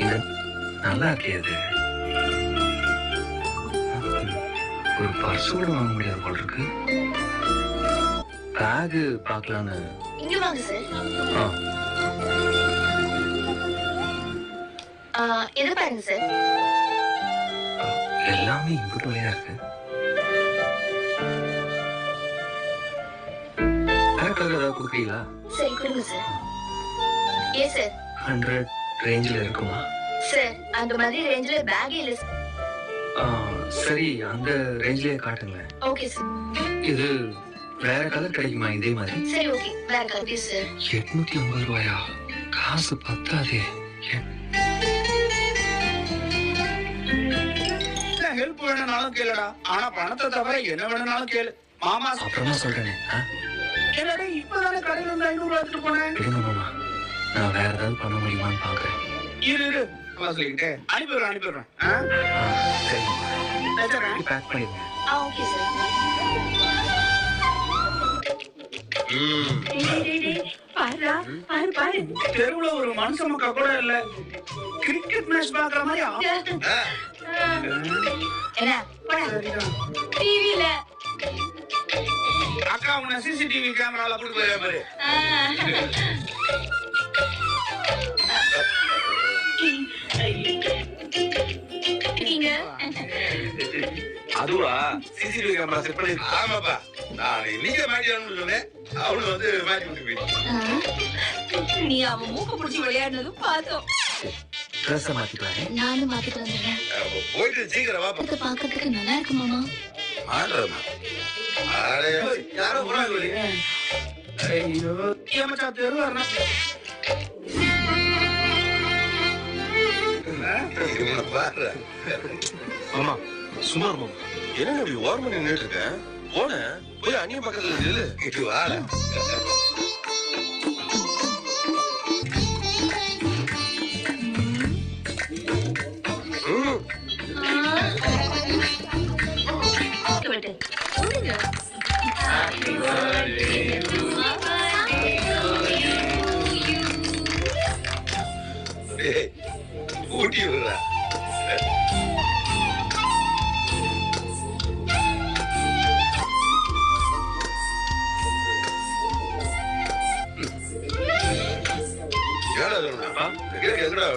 இது நல்லா இருக்கே இது. ஒரு பர்ஸ் கூட வாங்க முடியாது போல இருக்கு. பேகு பார்க்கலான்னு. இங்க வாங்க சார் ஆ, இது பாருங்க சார் எல்லாமே இங்கிட்டு வழியா இருக்கு. வேற கலர் ஏதாவது கொடுக்குறீங்களா? சரி கொடுங்க சார் ஏ சார் ஹண்ட்ரட் ரேஞ்சில் இருக்குமா? சார் அந்த மாதிரி ரேஞ்சில் பேக் இல்ல சார் ஆ, சரி அந்த ரேஞ்சிலே காட்டுங்களேன். ஓகே சார் இது வேற கலர் கிடைக்குமா இதே மாதிரி? சரி ஓகே வேற கல்வி சார் எட்நூத்தி ஐம்பது ரூபாயா? காசு பத்தாதே. ஹெல்ப் வேணும்னாலும் கேளுடா. ஆனா பணத்தை தவிர என்ன வேணும்னாலும் கேளு. மாமா அப்புறமா சொல்றேனே? என்னடா இப்பதானே கடையில இருந்து ஐநூறு எடுத்துட்டு போனேன்? மாமா. நான் வேற ஏதாவது பண்ண முடியுமான்னு பாக்குறேன் இரு இரு. சொல்லிக்கிட்டே. அனுப்பிடுறேன் அனுப்பிடுறேன் சரி. பேக் பண்ணிடுங்க. ஓகே தெருவுல ஒரு மனுஷ மக்கா கூட இல்ல. கிரிக்கெட் மேட்ச் பாக்குற மாதிரி டிவில அக்கா உன்னை சிசிடிவி கேமரால அப்படி போய் அதுவா? சிசிடிவி கேமரா செட் பண்ணி ஆமாப்பா. நான் நீங்க மாட்டியான்னு சொன்னேன். அவனு வந்து மாட்டி விட்டு போயிட்டான் நீ அவன் மூக்க புடிச்சு விளையாடுனதும் பார்த்தோம். ட்ரெஸ்ஸை மாத்திக்கலாமே நானும் மாத்திட்டு வந்துடுறேன். போயிட்டு சீக்கிரம் வாப்பா. இது பாக்கிறதுக்கு நல்லா இருக்கு மாமா. மாடுறமா யாரோ போறாங்க. ஐயோ பாரு. சுமார் மாமா என்ன இப்படி ஓரமா நின்னுட்டு இருக்கேன் போனேன் போய் அணிய பக்கத்துல நில்லு சொல்லுங்க டேய், ஊட்டி விடுறா. கேக்கு எங்கடா?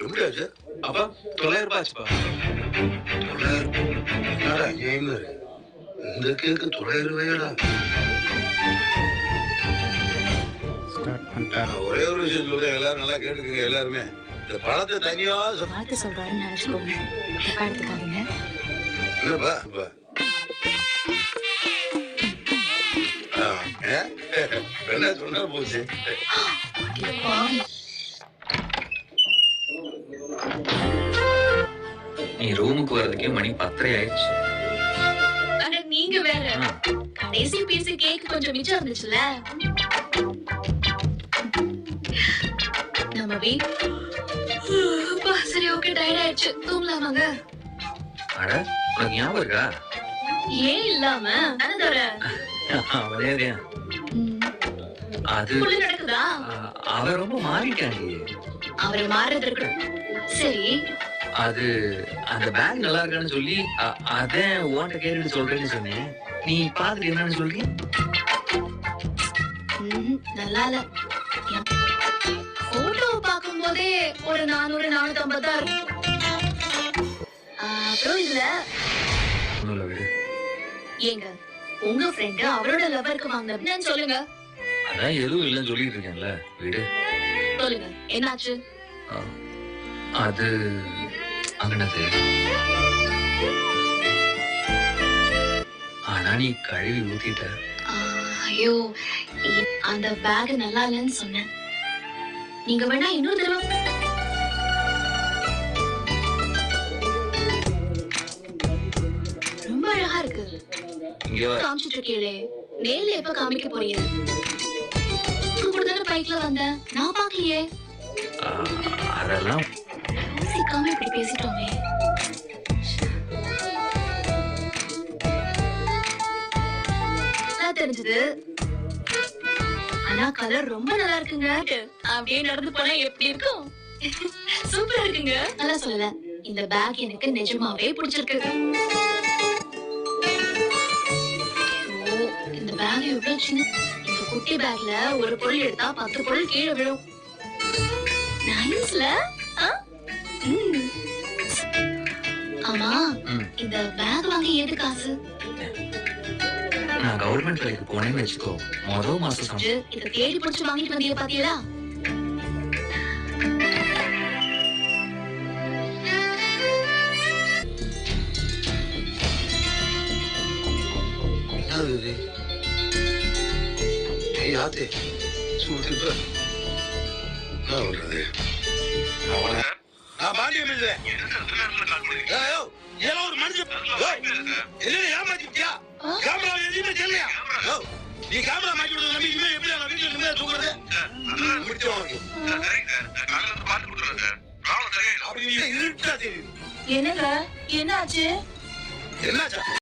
எப்படி ஆச்சு அப்பா தொள்ளாயிரம் ரூபாய் ஆச்சுப்பா தொள்ளாயிரம் என்னடா ஏன்னு இந்த கேக்கு தொள்ளாயிரம் ரூபாயடா நான் ஒரே ஒரு விஷயம் சொல்றேன் எல்லாரும் நல்லா கேட்டுக்கங்க எல்லாருமே. இந்த பழத்தை தனியா வார்த்தை சொல்றாருன்னு நினைச்சுக்கோங்க. எடுத்துக்காதீங்க? என்ன சொன்னா போச்சு? நீ ரூமுக்கு வர்றதுக்கே மணி பத்தரை ஆயிடுச்சு. ஆனா நீங்க வேற. கடைசி பீஸ் கேக் கொஞ்சம் மிச்சம் இருந்துச்சுல. நம்ம அப்பா, சரி ஓகே டயர்ட் ஆயிடுச்சு. தூங்கலாமாங்க? அட உனக்கு ஞாபகம் இருக்கா? ஏன் இல்லாம? அவளே அது நடக்குதா? ஆ, அவ ரொம்ப மாறிட்டாண்டி அவரை மாறுறதுக்கு சரி. அது அந்த பேக் நல்லா இருக்கான்னு சொல்லி அ- அதான் உன்கிட்ட கேட்டுட்டு சொல்றேன்னு சொன்னேன். நீ பாத்துட்டு என்னன்னு சொல்லி. நல்லா இல்ல. போட்டோ பார்க்கும் போதே ஒரு நானூறு நானூத்தி ஐம்பது தான் இருக்கும் அப்புறம் இல்ல. ஏங்க உங்க ஃப்ரெண்ட் அவரோட லவருக்கு வாங்கினேன்னு சொல்லுங்க. அதான் எதுவும் இல்லைன்னு சொல்லிட்டு இருக்கேன்ல. விடு. சொல்லுங்க. என்னாச்சு? அது அங்கனது ஆனா நீ கழுவி ஊத்திட்ட. ஐயோ அந்த பேக் நல்லா இல்லைன்னு சொன்னேன். நீங்க வேணா இன்னொரு தடவை. ரொம்ப அழகா இருக்கு. காமிச்சிட்டு இருக்கீங்களே நேர்ல எப்ப காமிக்க போறீங்க? கூட தானே பைக்ல வந்தேன். நான் பாக்கலையே அதெல்லாம் பேசிட்டோமே. தெரிஞ்சது? ஆனா கலர் ரொம்ப நல்லா இருக்குங்க. அப்படியே நடந்து போனா எப்படி இருக்கும்? சூப்பரா இருக்குங்க. நல்லா சொல்லல. இந்த பேக் எனக்கு நிஜமாவே பிடிச்சிருக்கு. ஓ இந்த பேக் எவ்வளவு சின்ன இந்த குட்டி பேக்ல ஒரு பொருள் எடுத்தா பத்து பொருள் கீழே விழும். நைஸ்ல ம். இந்த பேக் வாங்க எது காசு? நான் கவர்மெண்ட் வேலைக்கு போனேன்னு வச்சுக்கோ. மொதல் மாசம் சம்பளம் இத தேடி பிடிச்சு வாங்கிட்டு வந்தீங்க பாத்தீங்களா இது? சும்மா அவன இதெல்லாம் ஒரு மனுஷன். ஏமாத்திட்டியா? கேமரா எதுவுமே தெரியலையா? யோ, நீ கேமரா மாட்டி விடுறது நம்பி இனிமே எப்படி நான் வீட்டுல நிம்மதியா தூங்குறது? முடிச்சோம் உனக்கு. அப்படி நீ இருட்டா தெரியுது. என்னங்க? என்னாச்சு? என்னாச்சா?